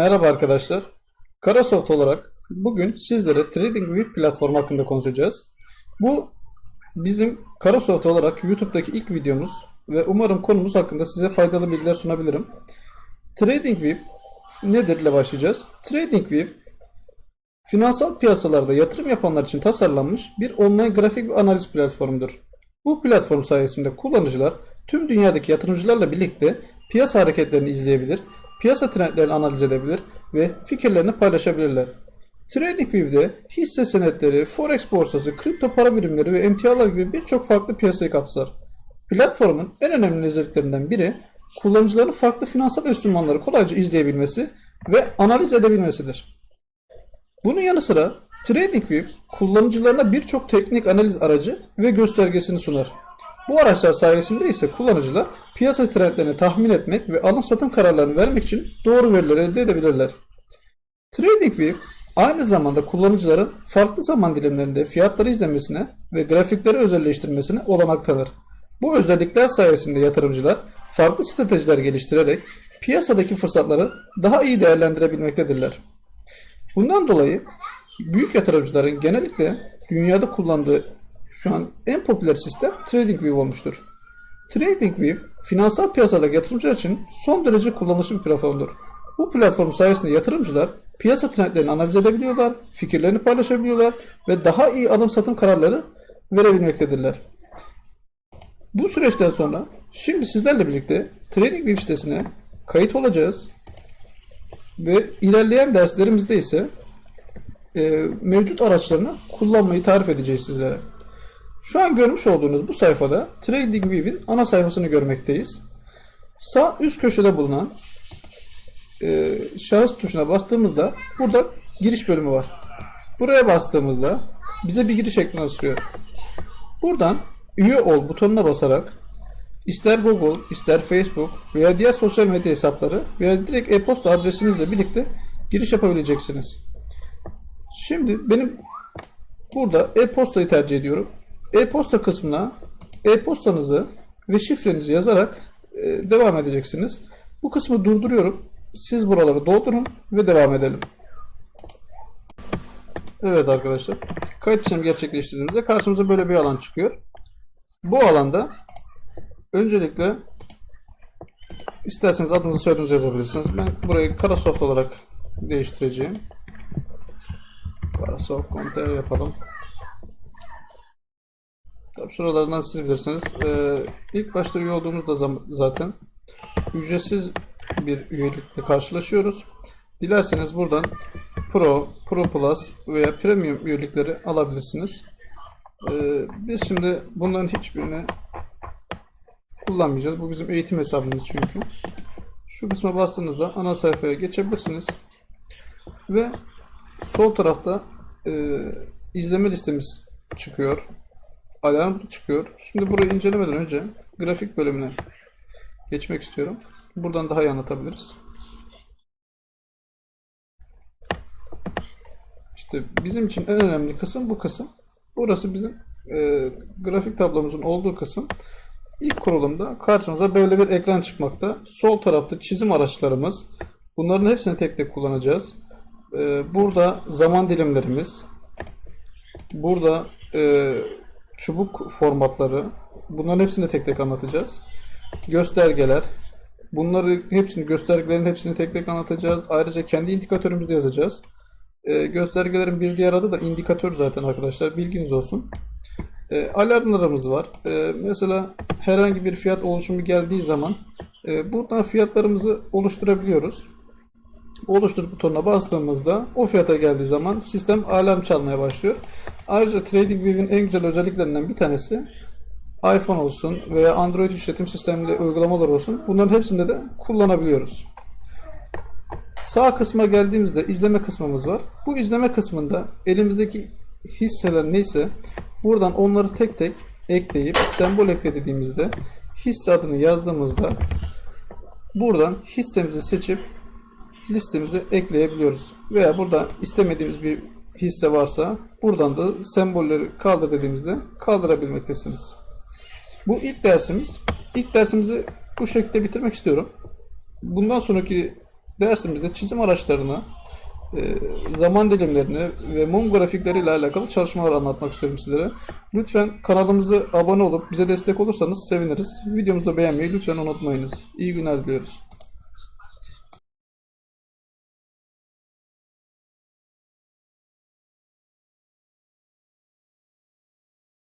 Merhaba arkadaşlar. Karasoft olarak bugün sizlere TradingView platformu hakkında konuşacağız. Bu bizim Karasoft olarak YouTube'daki ilk videomuz ve umarım konumuz hakkında size faydalı bilgiler sunabilirim. TradingView nedir ile başlayacağız. TradingView finansal piyasalarda yatırım yapanlar için tasarlanmış bir online grafik ve analiz platformudur. Bu platform sayesinde kullanıcılar tüm dünyadaki yatırımcılarla birlikte piyasa hareketlerini izleyebilir, piyasa trendlerini analiz edebilir ve fikirlerini paylaşabilirler. TradingView'de hisse senetleri, forex borsası, kripto para birimleri ve emtialar gibi birçok farklı piyasayı kapsar. Platformun en önemli özelliklerinden biri kullanıcıların farklı finansal enstrümanları kolayca izleyebilmesi ve analiz edebilmesidir. Bunun yanı sıra TradingView kullanıcılarına birçok teknik analiz aracı ve göstergesini sunar. Bu araçlar sayesinde ise kullanıcılar piyasa trendlerini tahmin etmek ve alım satım kararlarını vermek için doğru veriler elde edebilirler. TradingView aynı zamanda kullanıcıların farklı zaman dilimlerinde fiyatları izlemesine ve grafikleri özelleştirmesine olanak tanır. Bu özellikler sayesinde yatırımcılar farklı stratejiler geliştirerek piyasadaki fırsatları daha iyi değerlendirebilmektedirler. Bundan dolayı büyük yatırımcıların genellikle dünyada kullandığı şu an en popüler sistem TradingView olmuştur. TradingView finansal piyasadaki yatırımcılar için son derece kullanışlı bir platformdur. Bu platform sayesinde yatırımcılar piyasa trendlerini analiz edebiliyorlar, fikirlerini paylaşabiliyorlar ve daha iyi alım satım kararları verebilmektedirler. Bu süreçten sonra şimdi sizlerle birlikte TradingView sitesine kayıt olacağız ve ilerleyen derslerimizde ise e, mevcut araçlarını kullanmayı tarif edeceğiz sizlere. Şu an görmüş olduğunuz bu sayfada TradingView'in ana sayfasını görmekteyiz. Sağ üst köşede bulunan e, şahıs tuşuna bastığımızda burada giriş bölümü var. Buraya bastığımızda bize bir giriş ekranı açıyor. Buradan üye ol butonuna basarak ister Google, ister Facebook veya diğer sosyal medya hesapları veya direkt e-posta adresinizle birlikte giriş yapabileceksiniz. Şimdi benim burada e-postayı tercih ediyorum. E-posta kısmına e-postanızı ve şifrenizi yazarak e, devam edeceksiniz. Bu kısmı durduruyorum. Siz buraları doldurun ve devam edelim. Evet arkadaşlar. Kayıt işlemi gerçekleştirdiğimizde karşımıza böyle bir alan çıkıyor. Bu alanda öncelikle isterseniz adınızı soyadınızı yazabilirsiniz. Ben burayı Karasoft olarak değiştireceğim. Karasoft.com.tr yapalım. Tabii şuralardan siz bilirsiniz. Ee, ilk başta üye olduğumuzda zaten ücretsiz bir üyelikle karşılaşıyoruz. Dilerseniz buradan Pro, Pro Plus veya Premium üyelikleri alabilirsiniz. Ee, biz şimdi bunların hiçbirini kullanmayacağız. Bu bizim eğitim hesabımız çünkü. Şu kısma bastığınızda ana sayfaya geçebilirsiniz. Ve sol tarafta e, izleme listemiz çıkıyor. Alarm çıkıyor. Şimdi burayı incelemeden önce grafik bölümüne geçmek istiyorum. Buradan daha iyi anlatabiliriz. İşte bizim için en önemli kısım bu kısım. Burası bizim e, grafik tablomuzun olduğu kısım. İlk kurulumda karşımıza böyle bir ekran çıkmakta. Sol tarafta çizim araçlarımız. Bunların hepsini tek tek kullanacağız. E, burada zaman dilimlerimiz. Burada e, çubuk formatları. Bunların hepsini tek tek anlatacağız. Göstergeler. Bunları hepsini göstergelerin hepsini tek tek anlatacağız. Ayrıca kendi indikatörümüzü de yazacağız. E, göstergelerin bir diğer adı da indikatör zaten arkadaşlar. Bilginiz olsun. E, alarmlarımız var. E, mesela herhangi bir fiyat oluşumu geldiği zaman e, buradan fiyatlarımızı oluşturabiliyoruz. Oluştur butonuna bastığımızda o fiyata geldiği zaman sistem alarm çalmaya başlıyor. Ayrıca TradingView'in en güzel özelliklerinden bir tanesi iPhone olsun veya Android işletim sistemli uygulamalar olsun. Bunların hepsinde de kullanabiliyoruz. Sağ kısma geldiğimizde izleme kısmımız var. Bu izleme kısmında elimizdeki hisseler neyse buradan onları tek tek ekleyip sembol ekle dediğimizde hisse adını yazdığımızda buradan hissemizi seçip listemize ekleyebiliyoruz. Veya burada istemediğimiz bir hisse varsa buradan da sembolleri kaldır dediğimizde kaldırabilmektesiniz. Bu ilk dersimiz. İlk dersimizi bu şekilde bitirmek istiyorum. Bundan sonraki dersimizde çizim araçlarını, e, zaman dilimlerini ve mum grafikleriyle alakalı çalışmalar anlatmak istiyorum sizlere. Lütfen kanalımıza abone olup bize destek olursanız seviniriz. Videomuzu beğenmeyi lütfen unutmayınız. İyi günler diliyoruz.